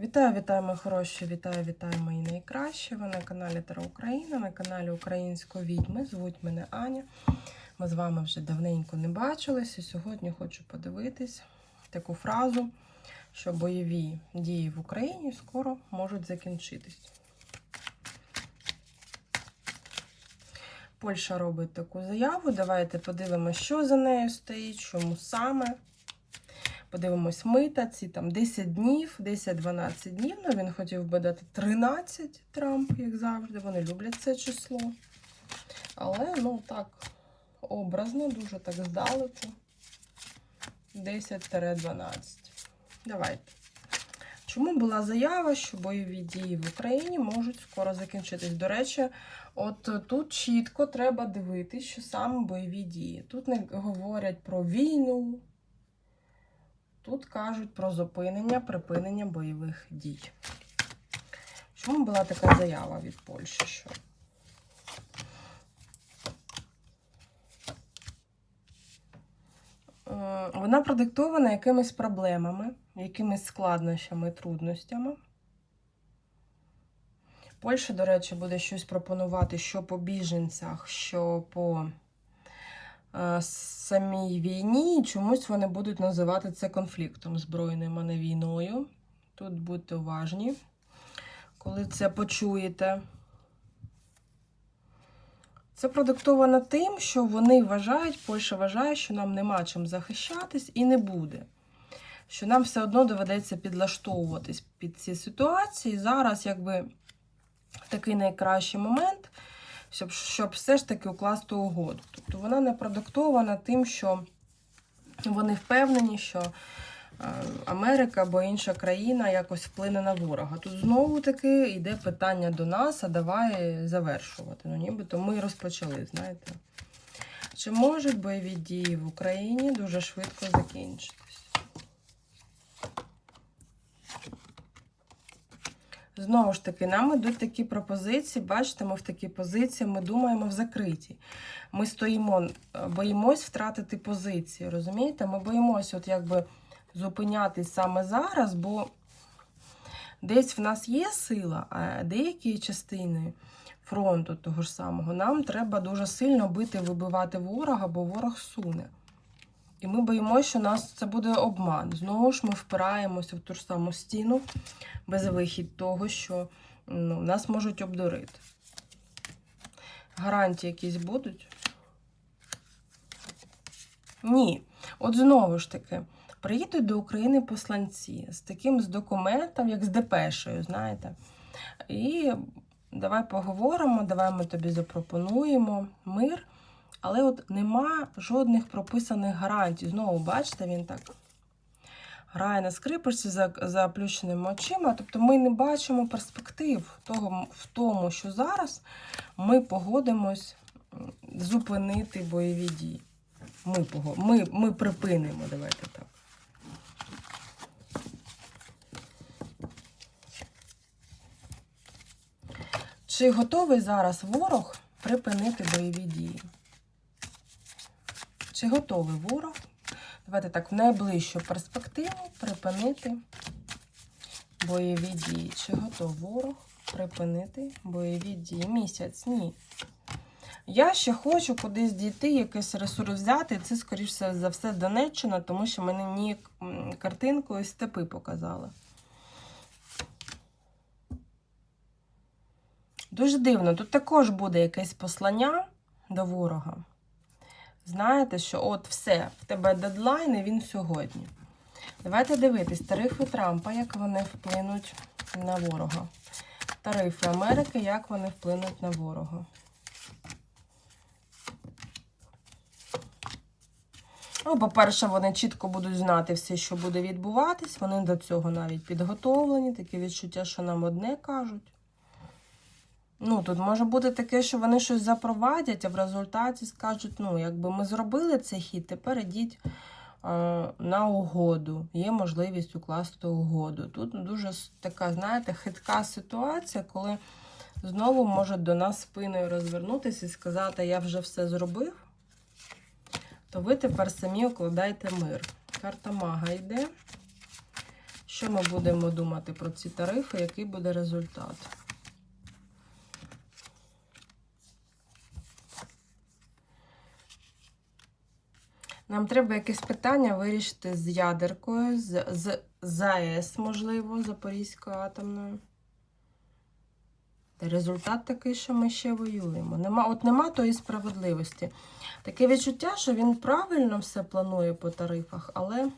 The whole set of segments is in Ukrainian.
Вітаю, вітаю, мої хороші, вітаю, вітаю, мої найкращі. Ви на каналі Тара Україна, на каналі Української відьми. Звуть мене Аня. Ми з вами вже давненько не бачилися. Сьогодні хочу подивитись таку фразу, що бойові дії в Україні скоро можуть закінчитись. Польща робить таку заяву. Давайте подивимося, що за нею стоїть, чому саме. Подивимось, мита, ці там 10 днів, 10-12 днів. Ну, він хотів би дати 13 Трамп, як завжди. Вони люблять це число. Але, ну, так, образно, дуже так здалеку. 10-12. Давайте. Чому була заява, що бойові дії в Україні можуть скоро закінчитись? До речі, от тут чітко треба дивитись, що саме бойові дії. Тут не говорять про війну. Тут кажуть про зупинення, припинення бойових дій. Чому була така заява від Польщі? Що? Е, Вона продиктована якимись проблемами, якимись складнощами, трудностями. Польща, до речі, буде щось пропонувати що по біженцях, що по самій війні, і чомусь вони будуть називати це конфліктом збройним, а не війною. Тут будьте уважні, коли це почуєте. Це продиктовано тим, що вони вважають, Польща вважає, що нам нема чим захищатись і не буде. Що нам все одно доведеться підлаштовуватись під ці ситуації. Зараз, якби такий найкращий момент, щоб, щоб все ж таки укласти угоду. Тобто вона не продиктована тим, що вони впевнені, що е, Америка або інша країна якось вплине на ворога. Тут знову таки йде питання до нас, а давай завершувати. Ну, нібито ми розпочали, знаєте. Чи можуть бойові дії в Україні дуже швидко закінчитись? Знову ж таки, нам ідуть такі пропозиції. Бачите, ми в такій позиції, ми думаємо в закритій. Ми стоїмо, е, боїмось втратити позиції. Розумієте? Ми боїмося, от якби зупинятись саме зараз, бо десь в нас є сила, а деякі частини фронту того ж самого нам треба дуже сильно бити, вибивати ворога, бо ворог суне. І ми боїмося, що нас це буде обман. Знову ж ми впираємося в ту ж саму стіну без вихід того, що ну, нас можуть обдурити. Гарантії якісь будуть? Ні. От знову ж таки, приїдуть до України посланці з таким з документом, як з депешею, знаєте. І давай поговоримо, давай ми тобі запропонуємо мир. Але от нема жодних прописаних гарантій. Знову, бачите, він так грає на скрипочці за заплющеними очима. Тобто ми не бачимо перспектив того, в тому, що зараз ми погодимось зупинити бойові дії. Ми, пого- ми, ми припинимо, давайте так. Чи готовий зараз ворог припинити бойові дії? Чи готовий ворог? Давайте так, в найближчу перспективу припинити бойові дії. Чи готовий ворог припинити бойові дії? Місяць? Ні. Я ще хочу кудись дійти, якийсь ресурс взяти. Це, скоріше за все, Донеччина, тому що мені картинкою степи показали. Дуже дивно. Тут також буде якесь послання до ворога. Знаєте, що от все, в тебе дедлайн, і він сьогодні. Давайте дивитись, тарифи Трампа, як вони вплинуть на ворога. Тарифи Америки, як вони вплинуть на ворога. Ну, по-перше, вони чітко будуть знати все, що буде відбуватись. Вони до цього навіть підготовлені. Таке відчуття, що нам одне кажуть. Ну, тут може бути таке, що вони щось запровадять, а в результаті скажуть, ну, якби ми зробили цей хід, тепер ідіть е, на угоду. Є можливість укласти угоду. Тут дуже така, знаєте, хитка ситуація, коли знову можуть до нас спиною розвернутися і сказати, я вже все зробив, то ви тепер самі укладайте мир. Карта мага йде. Що ми будемо думати про ці тарифи, який буде результат? Нам треба якесь питання вирішити з ядеркою, з, з ЗАЕС, можливо, Запорізькою атомною. Та результат такий, що ми ще воюємо. Нема, от нема тої справедливості. Таке відчуття, що він правильно все планує по тарифах, але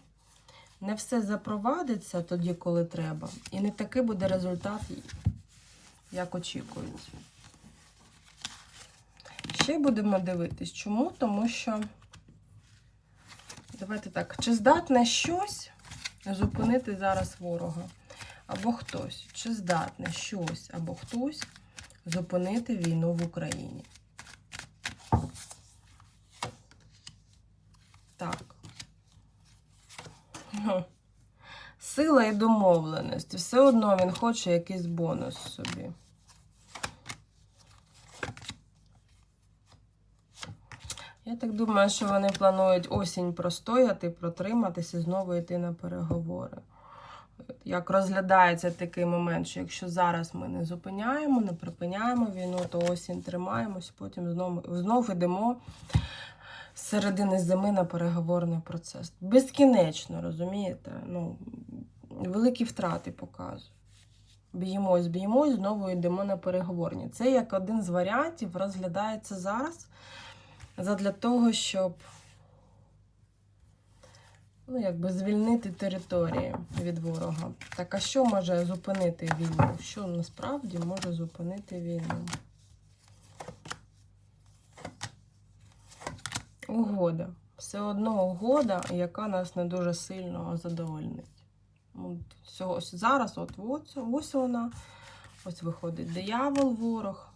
не все запровадиться тоді, коли треба. І не такий буде результат, як очікують. Ще будемо дивитись. Чому? Тому що. Давайте так, чи здатне щось зупинити зараз ворога? Або хтось, чи здатне щось або хтось зупинити війну в Україні? Так. Сила і домовленість. Все одно він хоче якийсь бонус собі. Я так думаю, що вони планують осінь простояти, протриматися і знову йти на переговори. Як розглядається такий момент, що якщо зараз ми не зупиняємо, не припиняємо війну, то осінь тримаємось, потім знову, знов йдемо з середини зими на переговорний процес. Безкінечно, розумієте? Ну, великі втрати показують. Б'ємось, б'ємось, знову йдемо на переговорні. Це як один з варіантів розглядається зараз задля того, щоб ну, якби звільнити території від ворога. Так а що може зупинити війну? Що насправді може зупинити війну? Угода. Все одно угода, яка нас не дуже сильно задовольнить. От, всього- зараз, от, от ось вона. Ось виходить диявол, ворог.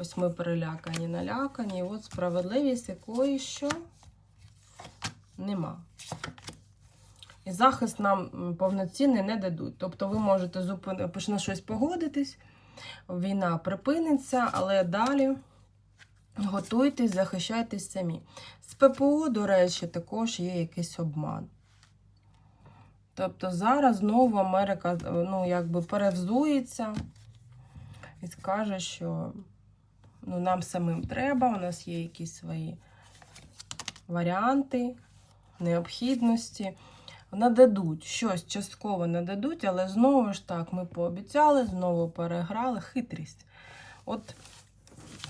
Ось ми перелякані, налякані. І от справедливість якої що нема. І захист нам повноцінний не дадуть. Тобто ви можете зупини... почне щось погодитись, війна припиниться, але далі готуйтесь, захищайтесь самі. З ППО, до речі, також є якийсь обман. Тобто зараз знову Америка ну, якби перевзується і скаже, що ну, нам самим треба, у нас є якісь свої варіанти, необхідності. Нададуть, щось частково нададуть, але знову ж так, ми пообіцяли, знову переграли хитрість. От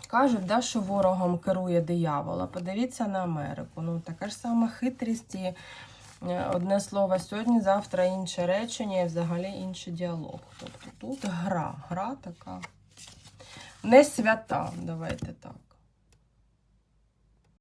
кажуть, да, що ворогом керує диявол, а подивіться на Америку. Ну, така ж сама хитрість і е, одне слово сьогодні, завтра інше речення і взагалі інший діалог. Тобто тут гра, гра така не свята, давайте так.